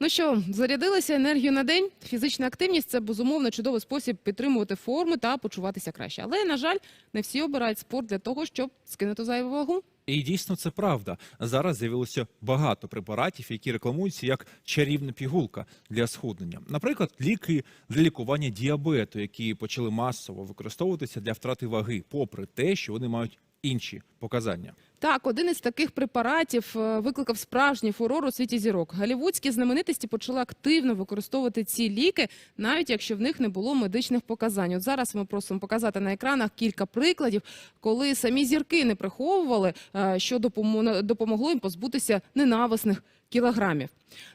Ну що, зарядилися енергію на день? Фізична активність це безумовно чудовий спосіб підтримувати форму та почуватися краще. Але на жаль, не всі обирають спорт для того, щоб скинути зайву вагу. І дійсно це правда. Зараз з'явилося багато препаратів, які рекламуються як чарівна пігулка для схуднення. Наприклад, ліки для лікування діабету, які почали масово використовуватися для втрати ваги, попри те, що вони мають інші показання. Так, один із таких препаратів е, викликав справжній фурор у світі зірок. Голлівудські знаменитості почали активно використовувати ці ліки, навіть якщо в них не було медичних показань. От зараз ми просимо показати на екранах кілька прикладів, коли самі зірки не приховували, е, що допомо- допомогло їм позбутися ненависних кілограмів.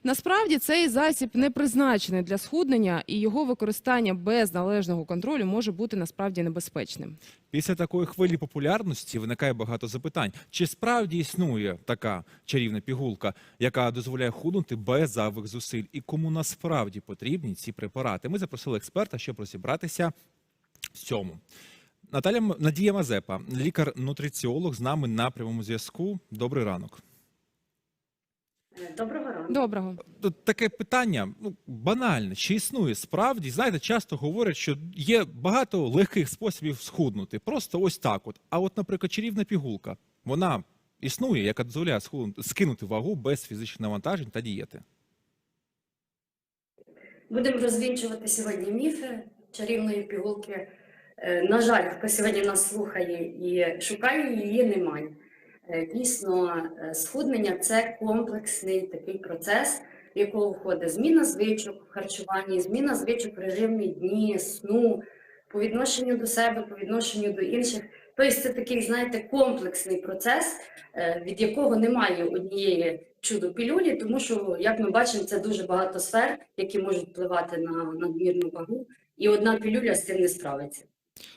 Насправді цей засіб не призначений для схуднення, і його використання без належного контролю може бути насправді небезпечним. Після такої хвилі популярності виникає багато запитань: чи справді існує така чарівна пігулка, яка дозволяє худнути без зайвих зусиль, і кому насправді потрібні ці препарати? Ми запросили експерта, щоб розібратися в цьому. Наталя Надія Мазепа, лікар-нутриціолог, з нами на прямому зв'язку. Добрий ранок. Доброго ранку. Доброго. Таке питання ну, банальне. Чи існує справді? Знаєте, часто говорять, що є багато легких способів схуднути. Просто ось так. От. А от, наприклад, чарівна пігулка, вона існує, яка дозволяє скинути вагу без фізичних навантажень та дієти. Будемо розвінчувати сьогодні міфи чарівної пігулки. Е, На жаль, хто сьогодні нас слухає і шукає її, немає. Е, Дійсно, е, схуднення це комплексний такий процес, в якого входить зміна звичок в харчуванні, зміна звичок в режимі дні, сну, по відношенню до себе, по відношенню до інших. Тобто це такий, знаєте, комплексний процес, е, від якого немає однієї чудо-пілюлі, тому що, як ми бачимо, це дуже багато сфер, які можуть впливати на надмірну вагу, і одна пілюля з цим не справиться.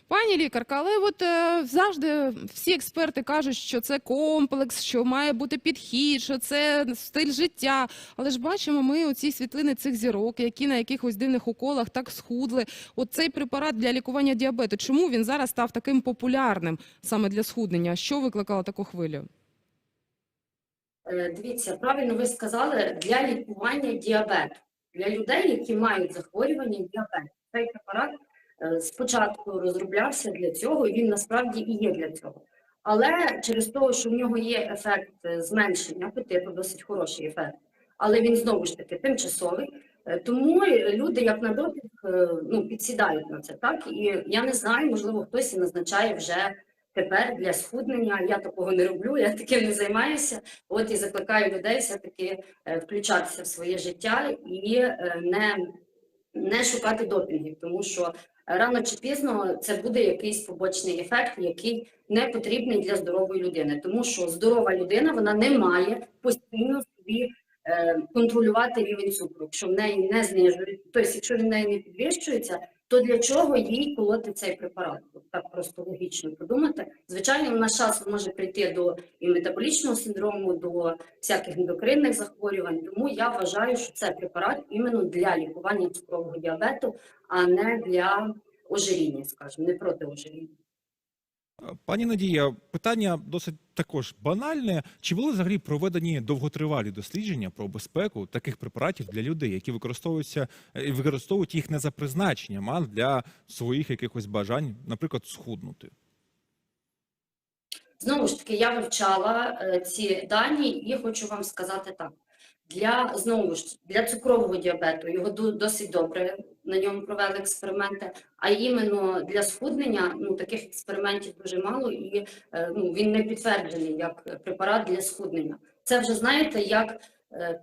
Пані лікарка, але от е, завжди всі експерти кажуть, що це комплекс, що має бути підхід, що це стиль життя. Але ж бачимо ми оці світлини цих зірок, які на якихось дивних уколах так схудли. От цей препарат для лікування діабету. Чому він зараз став таким популярним саме для схуднення? Що викликало таку хвилю? Е, Дивіться, правильно ви сказали, для лікування діабету. Для людей, які мають захворювання діабету. Цей препарат спочатку розроблявся для цього, і він насправді і є для цього. Але через те, що в нього є ефект е, зменшення апетиту, досить хороший ефект, але він знову ж таки тимчасовий. е, Тому е, люди, як на дотик, е, ну, підсідають на це. Так? І я не знаю, можливо, хтось і назначає вже тепер для схуднення. Я такого не роблю, я таким не займаюся. От і закликаю людей все-таки е, включатися в своє життя і е, не, не шукати допінгів, тому що рано чи пізно це буде якийсь побочний ефект, який не потрібний для здорової людини, тому що здорова людина вона не має постійно собі е, контролювати рівень цукру. Якщо в неї не знижується, тобто, якщо в неї не підвищується, то для чого їй колоти цей препарат? Так просто логічно подумати. Звичайно, вона з часом може прийти до і метаболічного синдрому, до всяких ендокринних захворювань. Тому я вважаю, що це препарат іменно для лікування цукрового діабету, а не для ожиріння, скажімо, не проти ожиріння. Пані Надія, питання досить також банальне. Чи були взагалі проведені довготривалі дослідження про безпеку таких препаратів для людей, які використовуються і використовують їх не за призначенням, а для своїх якихось бажань, наприклад, схуднути? Знову ж таки, я вивчала е, ці дані і хочу вам сказати так. Для знову ж для цукрового діабету його досить добре на ньому провели експерименти. А іменно для схуднення ну таких експериментів дуже мало, і е, ну він не підтверджений як препарат для схуднення. Це вже знаєте, як е,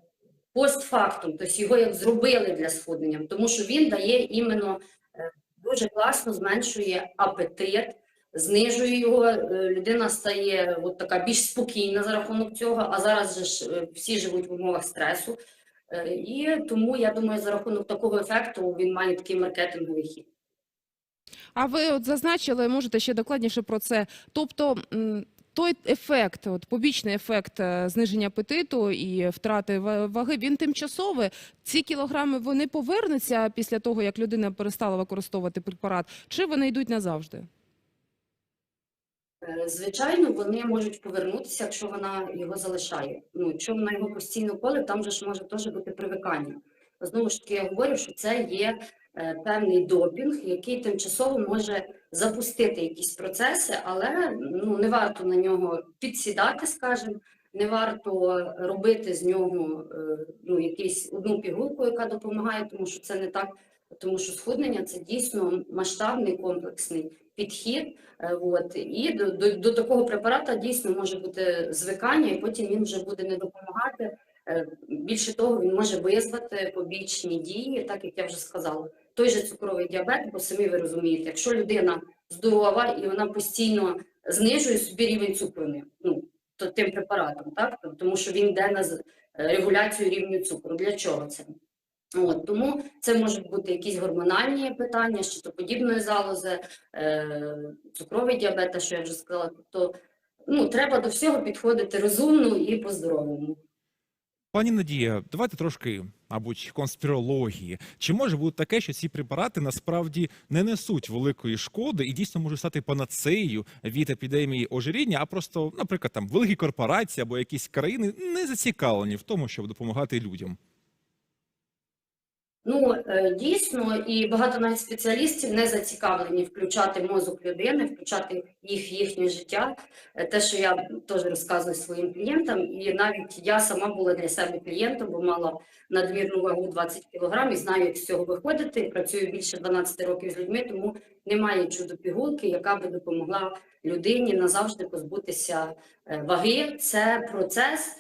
постфактум, тобто його як зробили для схуднення, тому що він дає іменно е, дуже класно зменшує апетит знижує його, людина стає от така більш спокійна за рахунок цього, а зараз же ж всі живуть в умовах стресу. Е, І тому я думаю, за рахунок такого ефекту він має такий маркетинговий хід. А ви от зазначили, можете ще докладніше про це. Тобто. Той ефект, от побічний ефект е, зниження апетиту і втрати ваги, він тимчасовий. Ці кілограми вони повернуться після того, як людина перестала використовувати препарат, чи вони йдуть назавжди? Е, Звичайно, вони можуть повернутися, якщо вона його залишає. Ну, якщо вона його постійно коле, там же ж може теж бути привикання. Знову ж таки, я говорю, що це є е, певний допінг, який тимчасово може запустити якісь процеси, але ну, не варто на нього підсідати, скажімо, не варто робити з нього е, ну, якийсь одну пігулку, яка допомагає, тому що це не так, тому що схуднення це дійсно масштабний комплексний підхід. Е, От і до, до, до такого препарата дійсно може бути звикання, і потім він вже буде не допомагати. Е, Більше того, він може визвати побічні дії, так як я вже сказала. Той же цукровий діабет, бо самі ви розумієте, якщо людина здорова і вона постійно знижує собі рівень цукру, ну то тим препаратом, так тому що він йде на регуляцію рівню цукру. Для чого це? От, тому це можуть бути якісь гормональні питання, щитоподібної залози, е, цукровий діабет, те, що я вже сказала. Тобто, ну, треба до всього підходити розумно і по-здоровому. Пані Надія, давайте трошки, мабуть, конспірології. Чи може бути таке, що ці препарати насправді не несуть великої шкоди і дійсно можуть стати панацеєю від епідемії ожиріння, а просто, наприклад, там великі корпорації або якісь країни не зацікавлені в тому, щоб допомагати людям? Ну, е, дійсно, і багато навіть спеціалістів не зацікавлені включати мозок людини, включати їх їхнє життя. Е, Те, що я теж розказую своїм клієнтам, і навіть я сама була для себе клієнтом, бо мала надмірну вагу 20 кг і знаю, як з цього виходити. Працюю більше 12 років з людьми, тому немає чудо-пігулки, яка би допомогла людині назавжди позбутися е, ваги. Це процес.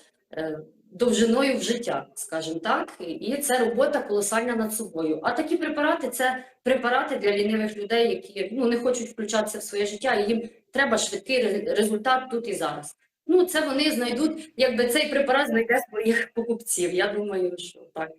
Довжиною в життя, скажімо так, і це робота колосальна над собою. А такі препарати це препарати для лінивих людей, які ну не хочуть включатися в своє життя, і їм треба швидкий результат тут і зараз. Ну, це вони знайдуть, якби цей препарат знайде своїх покупців. Я думаю, що так.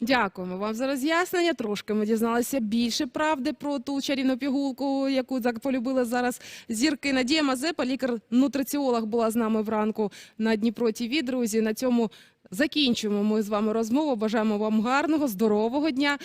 Дякуємо вам за роз'яснення. Трошки ми дізналися більше правди про ту чарівну пігулку, яку полюбили зараз зірки. Надія Мазепа, лікар-нутриціолог, була з нами вранку на Дніпро ТІВІ. Друзі, на цьому закінчуємо ми з вами розмову. Бажаємо вам гарного, здорового дня.